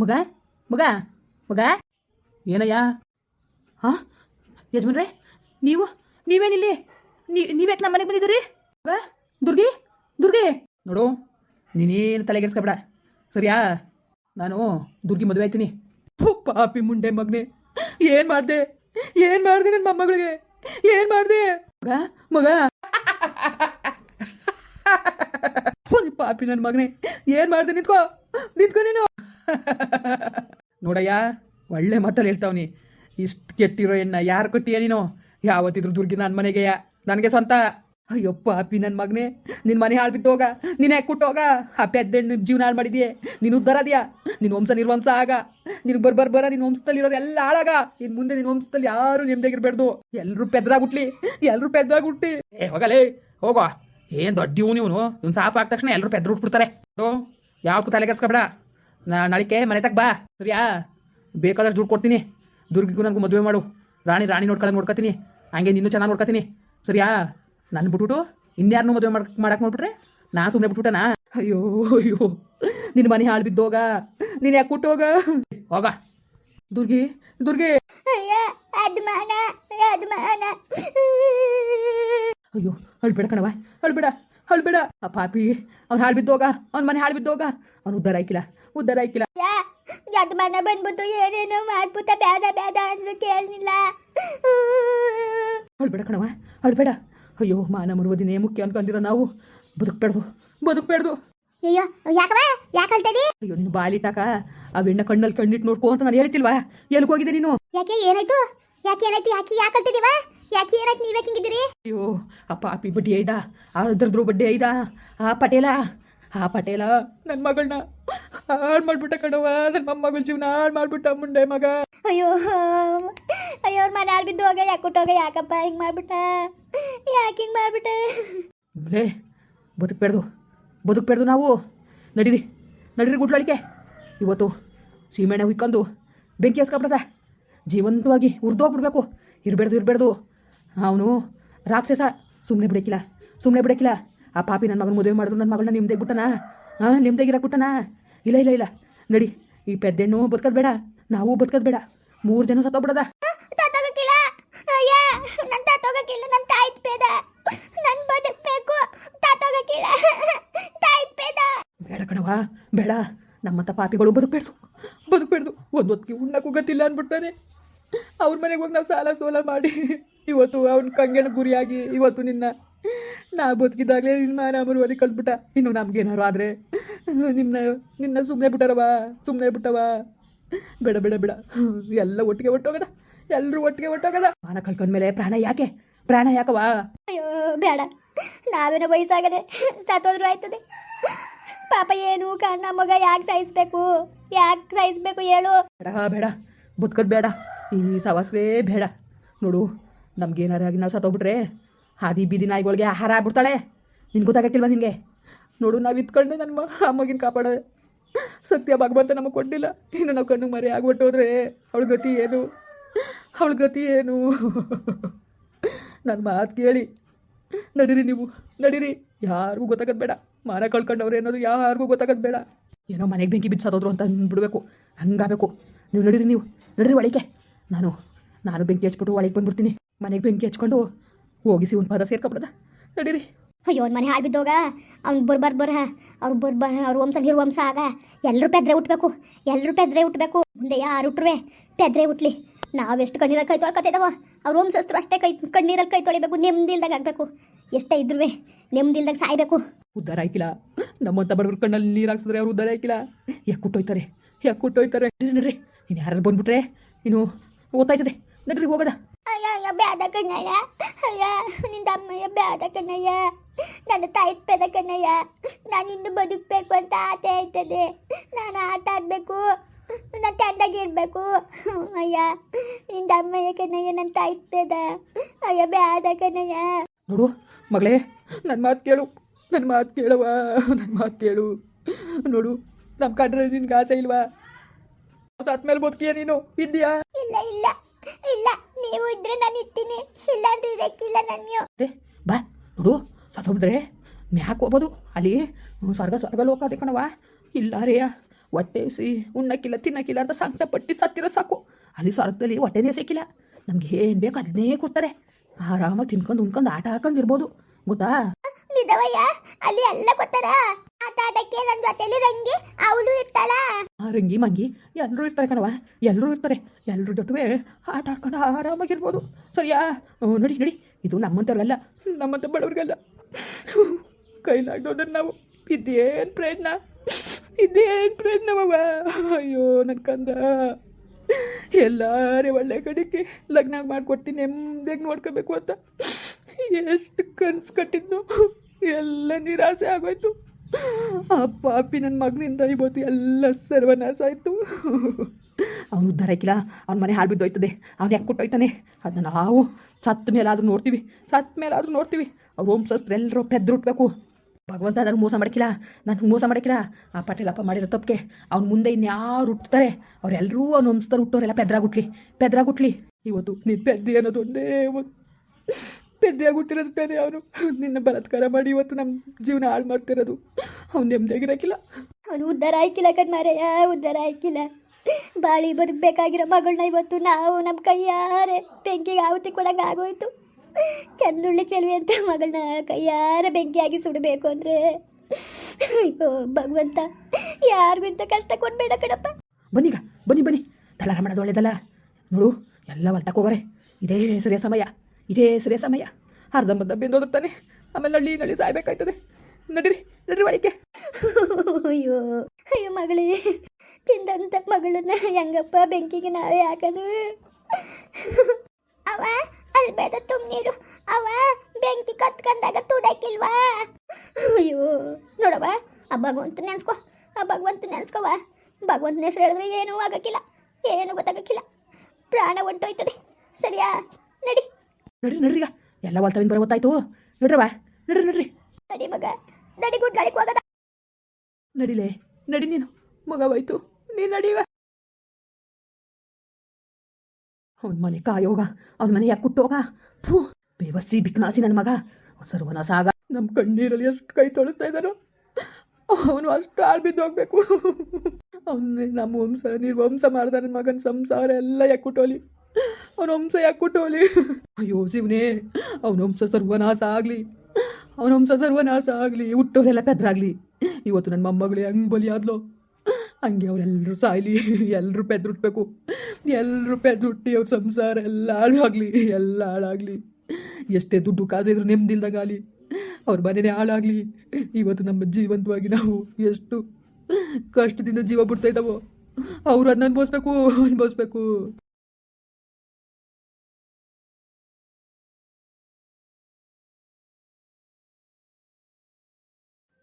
ಮಗ? ಮಗ? ಮಗ? ಏನಯ್ಯ? ಹಾಂ? ಯಜಮಾನ್ರೆ, ನೀವು, ನೀವೇನಿಲ್ಲಿ? ನೀವ್ಯಾಕೆ ನಮ್ಮ ಮನೆಗೆ ಬಂದಿದ್ದೀರಿ? ಮಗ? ದುರ್ಗಿ? ದುರ್ಗಿ? ನೋಡು, ನೀನೇನು ತಲೆಗೆಡ್ಸ್ಕೊಬೇಡ. ಸರಿಯಾ? ನಾನು ದುರ್ಗಿ ಮದುವೆ ಆಯ್ತೀನಿ. ಪಾಪಿ ಮುಂಡೆ ಮಗನೇ. ಏನು ಮಾಡ್ದೆ? ಏನು ಮಾಡ್ದೆ ನನ್ನ ಮೊಮ್ಮಗಳಿಗೆ? ಏನು ಮಾಡಿದೆ? ಮಗ? ಮಗ? ಪಾಪಿ ನನ್ನ ಮಗನೇ. ಏನು ಮಾಡಿದೆ ನಿಂತ್ಕೋ? ನಿಂತ್ಕೋ ನೀನು. ನೋಡಯ್ಯ, ಒಳ್ಳೆ ಮಾತಲ್ಲಿ ಹೇಳ್ತಾವ್ನಿ ಇಷ್ಟು ಕೆಟ್ಟಿರೋ ಎಣ್ಣ ಯಾರು ಕೊಟ್ಟಿಯ ನೀನು? ಯಾವತ್ತಿದ್ರು ದುರ್ಗಿ ನನ್ನ ಮನೆಗೆಯ ನನಗೆ ಸ್ವಂತ. ಅಯ್ಯಪ್ಪ, ಅಪ್ಪಿ ನನ್ನ ಮಗನೇ. ನಿನ್ನ ಮನೆ ಹಾಳು ಬಿಟ್ಟು ಹೋಗ. ನೀನು ಯಾಕೆ ಕೊಟ್ಟೋಗ ಆ ಪೆದ್ದೆಣ್ಣು ಜೀವನ ಹಾಳು ಮಾಡಿದ್ಯೆ. ನೀನು ಉದ್ದಾರ ಅದ್ಯಾ? ನಿನ್ನ ವಂಶ ನಿರ್ವಂಶ ಆಗ. ನೀನು ಬರ್ ಬರ್ ಬರ ನಿನ್ನ ವಂಶದಲ್ಲಿರೋರು ಎಲ್ಲ ಹಾಳಾಗ. ಇನ್ನು ಮುಂದೆ ನಿನ್ನ ವಂಶದಲ್ಲಿ ಯಾರು ನೆಮ್ಮದಿಗಿರ್ಬೇಡ್ದು ಎಲ್ಲರೂ ಪೆದ್ರಾಗುಟ್ಲಿ ಎಲ್ಲರೂ ಪೆದ್ರಾಗುಟ್ಟಿ ಏ, ಹೋಗಲೇ. ಹೋಗೋ ಏನು ದೊಡ್ಡ ಇವನು ಇವನು. ಇವ್ನು ಸಾಪ್ ಆದ ತಕ್ಷಣ ಎಲ್ಲರೂ ಪೆದ್ರು ಉಟ್ಬಿಡ್ತಾರೆ ಯಾವ ತಲೆ ಕೆಡ್ಸ್ಕೊಬೇಡ. ನಾ ನಾಳಿಕೆ ಮನೆ ತಗ ಬಾ ಸರಿಯಾ? ಬೇಕಾದಷ್ಟು ದುಡ್ಡು ಕೊಡ್ತೀನಿ. ದುರ್ಗಿಗೂ ನನಗೂ ಮದುವೆ ಮಾಡು. ರಾಣಿ ರಾಣಿ ನೋಡ್ಕೊಳ್ಳೋದು ನೋಡ್ಕೊತೀನಿ. ಹಂಗೆ ನಿನ್ನೂ ಚೆನ್ನಾಗಿ ನೋಡ್ಕೊತೀನಿ. ಸರಿಯಾ? ನನ್ನ ಬಿಟ್ಬಿಟ್ಟು ಇನ್ಯಾರನ್ನೂ ಮದುವೆ ಮಾಡಕ್ಕೆ ಮಾಡಕ್ಕೆ ನೋಡ್ಬಿಟ್ರೆ ನಾನು ಸುಮ್ಮನೆ ಬಿಟ್ಬಿಟ್ಟನಾ? ಅಯ್ಯೋ ಅಯ್ಯೋ. ನಿನ್ನ ಮನೆ ಹಾಳು ಬಿದ್ದೋಗ. ನೀನು ಯಾಕೆ ಕೊಟ್ಟೋಗ ಹೋಗ. ದುರ್ಗಿ ದುರ್ಗಿ. ಅಯ್ಯೋ ಅಳ್ಬೇಡ ಕಣವ ಅಳ್ಬೇಡ. ಅಳ್ಬೇಡ ಆ ಪಾಪಿ ಅವ್ನು ಹಾಳು ಬಿದ್ದೋಗ ಅವ್ನ ಮನೆ ಹಾಳು ಬಿದ್ದೋಗ. ಅವ್ನು ಉದ್ದಾರ ಆಯ್ಕಿಲ್ಲ ಉದ್ದಾರ ಆಯ್ಕಿಲ್ಲ. ಅದ್ಮಾನ ಬಂದ್ಬಿಟ್ಟು ಏನೇನೋ ಮಾಡ್ಬಿಟ್ಟ ಬೇಡ ಬೇಡ ಅಂದ್ರೆ ಕೇಳಲಿಲ್ಲ. ಅಳ್ಬೇಡ ಕಣವ ಅಳ್ಬೇಡ ಅಯ್ಯೋ ಮಾನ ಮರುವುದಿನೇ ಮುಖ್ಯ ಅನ್ಕೊಂಡಿರೋ ನಾವು. ಬದುಕ್ಬೇಡ್ದು ಬದುಕ್ಬೇಡ್ದು ಅಯ್ಯೋ ಯಾಕವ ಯಾಕೆ ಅಳ್ತದಿ? ಅಯ್ಯೋ ನೀನು ಬಾಲಿಟ್ಟಾಕ ಆ ಬೆಣ್ಣ ಕಣ್ಣಲ್ಲಿ ಕಣ್ಣಿಟ್ಟು ನೋಡ್ಕೋ ಅಂತ ನಾನು ಹೇಳ್ತಿಲ್ವಾ? ಎಲ್ಲಿಗೆ ಹೋಗಿದೆ ನೀನು? ಯಾಕೆ ಏನಾಯ್ತು? ಯಾಕೆ ಏನಾಯ್ತು? ಯಾಕೆ ಯಾಕೆ ಅಳ್ತಿದೀವ? ಯಾಕೆ ಏನಾಯ್ತು ನೀವೇ ಹಿಂಗಿದ್ದೀರಿ? ಅಯ್ಯೋ ಆ ಪಾಪಿ ಬಡ್ಡಿ ಐದ? ಆ ದರ್ದ್ರು ಬಡ್ಡಿ ಐದ? ಆ ಪಟೇಲ? ಆ ಪಟೇಲ ನನ್ನ ಮಗಳನ್ನ ಹಾಳು ಮಾಡ್ಬಿಟ್ಟ ಕಣವ ನನ್ನ ಮೊಮ್ಮಗಳ ಜೀವನ ಹಾಳು ಮಾಡ್ಬಿಟ್ಟ ಮುಂಡೆ ಮಗ. ಅಯ್ಯೋ ಅಯ್ಯೋ ಅವ್ರ ಮನೆ ಬಿದ್ದು ಹೋಗ ಯಾಕೆ ಕೊಟ್ಟೋಗ ಯಾಕಪ್ಪ ಹಿಂಗೆ ಮಾಡ್ಬಿಟ್ಟ? ಯಾಕೆ ಹಿಂಗೆ ಮಾಡ್ಬಿಟ್ಟ? ಲೇ ಬದುಕ್ಬೇಡ್ದು ಬದುಕ್ಬೇಡ್ದು ನಾವು. ನಡೀರಿ ನಡೀರಿ ಗುಟ್ಲಾಳಿಕೆ ಇವತ್ತು ಸೀಮೆಣ್ಣೆ ಹುಯ್ಕೊಂಡು ಬೆಂಕಿ ಹಸ್ಕೊಬಿಡ್ದ ಜೀವಂತವಾಗಿ ಉರ್ದು ಉರ್ದೋಗ್ಬಿಡ್ಬೇಕು ಇರಬೇಡ್ದು ಇರಬೇಡ್ದು. ಅವನು ರಾಕ್ಷಸ. ಸುಮ್ಮನೆ ಬಿಡಕಿಲ್ಲ ಸುಮ್ಮನೆ ಬಿಡಕಿಲ್ಲ ಆ ಪಾಪಿ ನನ್ನ ಮಗನ ಮದುವೆ ಮಾಡಿದ್ರು ನನ್ನ ಮಗಳನ್ನ ನಿಮ್ದೇ ಬಿಟ್ಟನಾ ಹಾಂ ನಿಮ್ದೇಗಿರಕ್ಕೆ ಬಿಟ್ಟನಾ ಇಲ್ಲ ಇಲ್ಲ ಇಲ್ಲ. ನಡಿ ಈ ಪೆದ್ದೆಣ್ಣು ಬದುಕೋದು ಬೇಡ ನಾವು ಬದುಕೋದು ಬೇಡ. ಮೂರು ಜನ ಸತ್ತೋಗ್ಬಿಡದ. ಬೇಡ ಕಣವ ಬೇಡ. ನಮ್ಮಂಥ ಪಾಪಿಗಳು ಬದುಕಬೇಡ್ದು ಬದುಕ್ಬೇಡ್ದು. ಒಂದು ಹೊತ್ತಿಗೆ ಉಣ್ಣಕ್ಕೂ ಗೊತ್ತಿಲ್ಲ ಅಂದ್ಬಿಡ್ತಾನೆ ಅವ್ರ ಮನೆಗೆ ಹೋಗಿ ನಾವು ಸಾಲ ಸೋಲ ಮಾಡಿ. ಇವತ್ತು ಅವ್ನ ಕಂಗೆನ ಗುರಿಯಾಗಿ ಇವತ್ತು ನಿನ್ನ ನಾ ಬದುಕಿದಾಗಲೇ ನಿನ್ನ ಆರಾಮರು ಒಲಿ ಕಳ್ಬಿಟ್ಟ ಇನ್ನು ನಮ್ಗೇನಾರು ಆದರೆ ನಿಮ್ಮನ್ನ ನಿನ್ನ ಸುಮ್ಮನೆ ಬಿಟ್ಟಾರವ ಸುಮ್ಮನೆ ಬಿಟ್ಟವ ಬೇಡ ಬೇಡ ಬೇಡ. ಎಲ್ಲ ಒಟ್ಟಿಗೆ ಒಟ್ಟೋಗದ. ಎಲ್ಲರೂ ಒಟ್ಟಿಗೆ ಒಟ್ಟೋಗದ. ಮಾನ ಕಳ್ಕೊಂಡ್ಮೇಲೆ ಪ್ರಾಣ ಯಾಕೆ? ಪ್ರಾಣ ಯಾಕವಾ ಅಯ್ಯೋ ಬೇಡ. ನಾವೇನೋ ವಯಸ್ಸಾಗದೆ ಸತ್ತೋದ್ರು ಆಯ್ತದೆ. ಪಾಪ ಏನು ಕಣ್ಣ ಮಗ ಯಾಕೆ ಸಾಯಿಸ್ಬೇಕು? ಯಾಕೆ ಸಾಯಿಸ್ಬೇಕು ಹೇಳು. ಬೇಡ ಬೇಡ. ಬದುಕೋದು ಬೇಡ. ಈ ಸವಾಸವೇ ಬೇಡ. ನೋಡು ನಮ್ಗೇನಾರ ಆಗಿ ನಾವು ಸತ್ತೋಗ್ಬಿಟ್ರೆ ಹಾದಿ ಬೀದಿ ನಾಯಿಗಳಿಗೆ ಆಹಾರ ಆಗ್ಬಿಡ್ತಾಳೆ. ನಿನ್ಗೆ ಗೊತ್ತಾಗಕ್ಕಿಲ್ವ ನಿನಗೆ? ನೋಡು, ನಾವು ಇತ್ಕೊಂಡು ನನ್ನ ಅಮ್ಮಗಿನ ಕಾಪಾಡ ಸತ್ಯ ಭಗವಂತ ನಮಗೆ ಕೊಟ್ಟಿಲ್ಲ. ಇನ್ನು ನಾವು ಕಣ್ಣು ಮರಿ ಆಗ್ಬಿಟ್ಟು ಹೋದ್ರೆ ಅವಳ ಗತಿ ಏನು? ಅವಳ ಗತಿ ಏನು? ನನ್ನ ಮಾತು ಕೇಳಿ. ನಡೀರಿ ನೀವು, ನಡೀರಿ. ಯಾರಿಗೂ ಗೊತ್ತಾಗೋದು ಬೇಡ. ಮಾನ ಕಳ್ಕೊಂಡವ್ರು ಅನ್ನೋದು ಯಾರಿಗೂ ಗೊತ್ತಾಗೋದು ಬೇಡ. ಏನೋ ಮನೆಗೆ ಬೆಂಕಿ ಬಿದ್ದು ಸತ್ತೋದ್ರು ಅಂತ ಬಿಡಬೇಕು ಹಂಗಾಗಬೇಕು. ನೀವು ನಡೀರಿ ನೀವು. ನಡೀರಿ, ಒಳಗೆ. ನಾನು ನಾನು ಬೆಂಕಿ ಹಚ್ಬಿಟ್ಟು ಒಳಗೆ ಬಂದ್ಬಿಡ್ತೀನಿ. ಮನೆಗೆ ಬೆಂಕಿ ಹಚ್ಕೊಂಡು ಹೋಗಿಸಿ ಒಂದು ಪದ ಸೇರ್ಕೊಬಿಡದ ನಡೀರಿ. ಅಯ್ಯೋ ಅವ್ನ ಮನೆ ಹಾಳು ಬಿದ್ದೋಗ ಅವ್ನು ಬರ್ ಬರ್ ಬರ ಅವ್ರು ಬರ್ ಬರ್ ಅವ್ರ ವಂಶ ಹಿರು ವಂಶ ಆಗ ಎಲ್ಲರೂ ಪೆದ್ರೆ ಉಟ್ಬೇಕು ಎಲ್ಲರೂ ಪೆದ್ರೆ ಉಟ್ಬೇಕು. ಮುಂದೆ ಯಾರು ಹುಟ್ರುವೆ ಪೆದ್ರೆ ಉಟ್ಲಿ. ನಾವೆಷ್ಟು ಕಣ್ಣೀರಲ್ಲಿ ಕೈ ತೊಳ್ಕೊತಿದ್ದಾವ ಅವ್ರ ವಂಶಸ್ಥರು ಅಷ್ಟೇ ಕೈ ಕಣ್ಣೀರಲ್ಲಿ ಕೈ ತೊಳಿಬೇಕು ನೆಮ್ಮದಿ ಇಲ್ದಾಗ ಆಗಬೇಕು. ಎಷ್ಟೇ ಇದ್ರೂ ನೆಮ್ಮದಿ ಇಲ್ದಾಗ ಸಾಯ್ಬೇಕು. ಉದ್ದಾರ ಆಯ್ಕಿಲ್ಲ ನಮ್ಮಂತ ಬಡವ್ರ ಕಣ್ಣಲ್ಲಿ ನೀರು ಹಾಕ್ಸಿದ್ರೆ ಅವ್ರು ಉದ್ದಾರ ಆಯ್ಕಿಲ್ಲ ಯಾಕೆ ಕುಟ್ಟೋಯ್ತಾರೆ? ಯಾಕೆ ಕುಟ್ಟೋಯ್ತಾರೆ? ನಡ್ರಿ ನೀನು ಯಾರು ಬಂದ್ಬಿಟ್ರೆ ಇನ್ನು ಓದ್ತಾಯ್ತದೆ ನಡ್ರಿ ಹೋಗದ. ಅಯ್ಯ ಬ್ಯಾದ ಕಣ್ಣಯ್ಯ. ಅಯ್ಯ ನಿಂದ ಅಮ್ಮಯ್ಯ ಬೇಡ ಕಣ್ಣಯ್ಯ. ನನ್ನ ತಾಯಿ ಪೇದ ಕಣ್ಣಯ್ಯ. ನಾನು ಇನ್ನು ಬದುಕಬೇಕು ಅಂತ ಆಸೆ ಆಯ್ತದೆ. ನಾನು ಆಟ ಆಡಬೇಕು. ನಾನು ತಂದಾಗಿರ್ಬೇಕು ಅಯ್ಯ ನಿಂದ ಅಮ್ಮಯ್ಯ ಕಣ್ಣಯ್ಯ ನನ್ನ ತಾಯಿ ಪೇದ. ಅಯ್ಯ ಬೇಡ ಕಣ್ಣಯ್ಯ. ನೋಡು ಮಗಳೇ ನನ್ನ ಮಾತು ಕೇಳು. ನನ್ನ ಮಾತು ಕೇಳುವ ನನ್ನ ಮಾತು ಕೇಳು. ನೋಡು ನಮ್ಮ ಕಂಡ್ರೆ ನಿನ್ಗೆ ಆಸೆ ಇಲ್ವಾ? ಸತ್ಮೇಲೆ ಬದುಕಿಯ ನೀನು? ಇದ್ದೀಯಾ? ನೀವು ಇದ್ರೆ ನಾನು ಇರ್ತೀನಿ. ಇಲ್ಲ ಅಂದ್ರೆ ಇರಕ್ಕಿಲ್ಲ ನಾನು ಅದೇ ಬಾ ನೋಡು ಸತ್ತೋಗ್ಬಿಟ್ರೆ ಮ್ಯಾಕ್ ಹೋಗ್ಬೋದು. ಅಲ್ಲಿ ಸ್ವರ್ಗ ಸ್ವರ್ಗ ಲೋಕ ಅದೇ ಕಣವ ಇಲ್ಲ ರೇ ಹೊಟ್ಟೆ ಸಿ ಉಣ್ಣಕ್ಕಿಲ್ಲ ತಿನ್ನಕ್ಕಿಲ್ಲ ಅಂತ ಸಂಕಟ ಪಟ್ಟಿ ಸತ್ತಿರೋ ಸಾಕು. ಅಲ್ಲಿ ಸ್ವರ್ಗದಲ್ಲಿ ಹೊಟ್ಟೆನೇ ಸಿಕ್ಕಿಲ್ಲ ನಮ್ಗೆ ಏನು ಬೇಕು ಅದನ್ನೇ ಕೊಡ್ತಾರೆ. ಆರಾಮಾಗಿ ತಿನ್ಕೊಂಡು ಉಣ್ಕೊಂಡು ಆಟ ಆಡ್ಕೊಂಡು ಇರ್ಬೋದು. ಗೊತ್ತಾ? ಅಲ್ಲಿ ಎಲ್ಲ ಗೊತ್ತಾರ ಆಟ ಆಡಕ್ಕೆ ನನ್ನ ಜೊತೆಲಿ ರಂಗಿ, ಅವಳು ಇರ್ತಾಳ. ರಂಗಿ, ಮಂಗಿ ಎಲ್ಲರೂ ಇರ್ತಾರೆ ಕಣವ ಎಲ್ಲರೂ ಇರ್ತಾರೆ. ಎಲ್ಲರ ಜೊತೆ ಆಟ ಆಡ್ಕೊಂಡು ಆರಾಮಾಗಿರ್ಬೋದು. ಸರಿಯಾ? ನೋಡಿ ನೋಡಿ. ಇದು ನಮ್ಮಂತವ್ರಲ್ಲ ನಮ್ಮಂಥ ಬಡವ್ರಿಗಲ್ಲ. ಕೈಲಾಗ್ದೋದ್ರೆ ನಾವು ಇದೇನು ಪ್ರಯತ್ನ? ಇದೇನು ಪ್ರಯತ್ನವವ ಅಯ್ಯೋ ನನ್ನ ಕಂದ. ಎಲ್ಲಾರೇ ಒಳ್ಳೆ ಕಡೆಗೆ ಲಗ್ನ ಮಾಡಿಕೊಟ್ಟು ನೆಮ್ಮದಿಯಾಗಿ ನೋಡ್ಕೋಬೇಕು ಅಂತ. ಎಷ್ಟು ಕನ್ಸು ಕಟ್ಟಿದ್ನು. ಎಲ್ಲ ನಿರಾಸೆ ಆಗೋಯ್ತು. ಆ ಪಾಪಿ ನನ್ನ ಮಗನಿಂದ ಇವತ್ತು ಎಲ್ಲ ಸರ್ವನಾಶ ಆಯಿತು. ಅವನು ಉದ್ಧಾರ ಆಯ್ತಿಲ್ಲ ಅವ್ನ ಮನೆ ಹಾಳು ಬಿದ್ದೋಯ್ತದೆ. ಅವ್ನು ಯಾಕೆ ಕೊಟ್ಟೋಯ್ತಾನೆ? ಅದನ್ನ ನಾವು ಸತ್ತ ಮೇಲಾದರೂ ನೋಡ್ತೀವಿ. ಸತ್ತ ಮೇಲಾದರೂ ನೋಡ್ತೀವಿ. ಅವ್ರು ಓಂಸಸ್ತ್ರ ಎಲ್ಲರೂ ಪೆದ್ರುಟ್ಬೇಕು. ಭಗವಂತ ನನಗೆ ಮೋಸ ಮಾಡಕ್ಕಿಲ್ಲ ನನಗೆ ಮೋಸ ಮಾಡಕ್ಕಿಲ್ಲ ಆ ಪಟೇಲಪ್ಪ ಮಾಡಿರೋ ತಪ್ಪಿಗೆ ಅವ್ನ ಮುಂದೆ ಇನ್ಯಾರು ಹುಟ್ಟುತ್ತಾರೆ ಅವರೆಲ್ಲರೂ ಅವ್ನು ಹೊಂಸ್ತಾರೆ ಹುಟ್ಟೋರೆಲ್ಲ ಪೆದ್ರಾಗುಟ್ಲಿ ಪೆದ್ರಾಗುಟ್ಲಿ ಇವತ್ತು ನೀನು ಪೆದ್ದಿ ಅನ್ನೋದು ಒಂದೇ ಒಂದು ಪೆದ್ದಿಯಾಗಿ ಅವರು ತಾನೆ ಅವನು. ನಿನ್ನ ಬಲಾತ್ಕಾರ ಮಾಡಿ ಇವತ್ತು ನಮ್ಮ ಜೀವನ ಹಾಳು ಮಾಡ್ತಿರೋದು. ಅವ್ನು ನೆಮ್ಮದಿಯಾಗಿರಕ್ಕಿಲ್ಲ ಅವನು ಉದ್ದಾರ ಆಯ್ಕಿಲ್ಲ ಕಣ್ಮಾರಯ್ಯ ಉದ್ದಾರ ಆಯ್ಕಿಲ್ಲ. ಬಾಳಿ ಬದುಕಬೇಕಾಗಿರೋ ಮಗಳನ್ನ ಇವತ್ತು ನಾವು ನಮ್ಮ ಕೈಯಾರೆ ಬೆಂಕಿಗೆ ಆಹುತಿ ಕೊಡಂಗೆ ಆಗೋಯ್ತು. ಚಂದುಳ್ಳಿ ಚೆಲುವೆ ಅಂತ ಮಗಳನ್ನ ಕೈಯಾರೆ ಬೆಂಕಿಯಾಗಿ ಸುಡಬೇಕು ಅಂದರೆ. ಅಯ್ಯೋ ಭಗವಂತ ಯಾರಿಗೂ ಇಂಥ ಕಷ್ಟ ಕೊಡ್ಬೇಡ ಕಣಪ್ಪ. ಬನ್ನಿಗ ಬನ್ನಿ ಬನ್ನಿ. ತಳಾರ ಮಾಡೋದು ಒಳ್ಳೇದಲ್ಲ. ನೋಡು ಎಲ್ಲ ಹೊಲ್ತಕ್ಕೆ ಹೋಗೋರೆ. ಇದೇ ಸರಿಯ ಸಮಯ. ಇದೇ ಸರಿಯ ಸಮಯ. ಅರ್ಧಂಬರ್ಧ ಬೆಂದೋದುತ್ತಾನೆ ಆಮೇಲೆ ನಳ್ಳಿ ನಳ್ಳಿ ಸಾಯ್ಬೇಕಾಯ್ತದೆ. ನಡೀರಿ, ನಡ್ರಿ ಒಳಗೆ ಅಯ್ಯೋ ಅಯ್ಯೋ ಮಗಳೇ, ತಿಂದಂತ ಮಗಳನ್ನ ಹೆಂಗಪ್ಪ ಬೆಂಕಿಗೆ ನಾವೇ ಹಾಕೋದು? ಅವ ಅಲ್ಲಿ ಬೇಡ ನೀರು ಅವ, ಬೆಂಕಿ ಕತ್ಕೊಂಡಾಗ ತುಡಕಿಲ್ವಾ? ಅಯ್ಯೋ ನೋಡವ ಆ ಭಗವಂತ ನೆನ್ಸ್ಕೊ, ಆ ಭಗವಂತ ನೆನ್ಸ್ಕೊವ ಭಗವಂತನ ಹೆಸರು ಹೇಳಿದ್ರೆ ಏನೂ ಆಗಕ್ಕಿಲ್ಲ, ಏನೂ ಗೊತ್ತಾಗಕ್ಕಿಲ್ಲ. ಪ್ರಾಣ ಹೊಂಟೋಯ್ತದೆ. ಸರಿಯಾ? ನಡಿ. ನಡ್ರಿ ನಡ್ರಿಗ ಎಲ್ಲ ಹೊಲ್ತವಿಂದ ಬರೋ ಗೊತ್ತಾಯ್ತು. ನಡ್ರವ ನಡ್ರಿ ನಡ್ರಿ. ನಡಿ ಮಗ. ನಡಿ ಗುಡ್ಡಾಳಿಗೆ ಹೋಗದ. ನಡಿಲೇ. ನಡಿ ನೀನು. ಮಗವಾಯ್ತು ನೀನು ನಡೀಗ ಅವನ ಮನೆ ಕಾಯೋಗ ಅವನ ಮನೆ ಯಾಕೆ ಕುಟ್ಟೋಗ? ಥೂ. ಬೇವಸಿ ಬಿಕ್ನಾಸಿ ನನ್ನ ಮಗ. ಸರ್ವನಾಸ ಆಗ ನಮ್ಮ ಕಣ್ಣೀರಲ್ಲಿ ಎಷ್ಟು ಕೈ ತೊಳಸ್ತಾ ಇದ್ದಾನೋ. ಅವನು ಅಷ್ಟು ಆಳ್ ಬಿದ್ದು ಹೋಗ್ಬೇಕು. ಅವನು ನಮ್ಮ ವಂಶ ವಂಸ ಮಾಡ್ದ ನನ್ನ ಮಗನ ಸಂಸಾರ ಎಲ್ಲ ಯಾಕೆ ಕುಟ್ಟೋಲಿ? ಅವನ ಹಂಸ ಯಾಕೆ ಕೊಟ್ಟೋಲಿ ಅಯ್ಯೋ ಶಿವನೇ, ಅವನ ಹಂಸ ಸರ್ವನಾಶ ಆಗಲಿ. ಅವನ ಹಂಸ ಸರ್ವನಾಶ ಆಗಲಿ. ಹುಟ್ಟೋರೆಲ್ಲ ಪೆದ್ರಾಗ್ಲಿ. ಇವತ್ತು ನನ್ನ ಮೊಮ್ಮಗಳು ಹೆಂಗೆ ಆದ್ಲು ಹಂಗೆ ಅವರೆಲ್ಲರೂ ಸಾಯ್ಲಿ. ಎಲ್ಲರೂ ಪೆದ್ರುಟ್ಬೇಕು. ಎಲ್ಲರೂ ಪೆದ್ರುಟ್ಟಿ ಅವ್ರ ಸಂಸಾರ ಎಲ್ಲ ಹಾಳಾಗಲಿ. ಎಲ್ಲ ಹಾಳಾಗಲಿ. ಎಷ್ಟೇ ದುಡ್ಡು ಕಾಸಿದ್ರು ನೆಮ್ಮದಿಲ್ದಾಗಲಿ ಅವ್ರ ಮನೆನೇ ಹಾಳಾಗಲಿ. ಇವತ್ತು ನಮ್ಮ ಜೀವಂತವಾಗಿ ನಾವು ಎಷ್ಟು ಕಷ್ಟದಿಂದ ಜೀವ ಬಿಡ್ತಾ ಇದ್ದಾವೋ. ಅವ್ರು ಅದನ್ನ ಅನ್ಭವಿಸ್ಬೇಕು ಅನ್ಭವಿಸ್ಬೇಕು.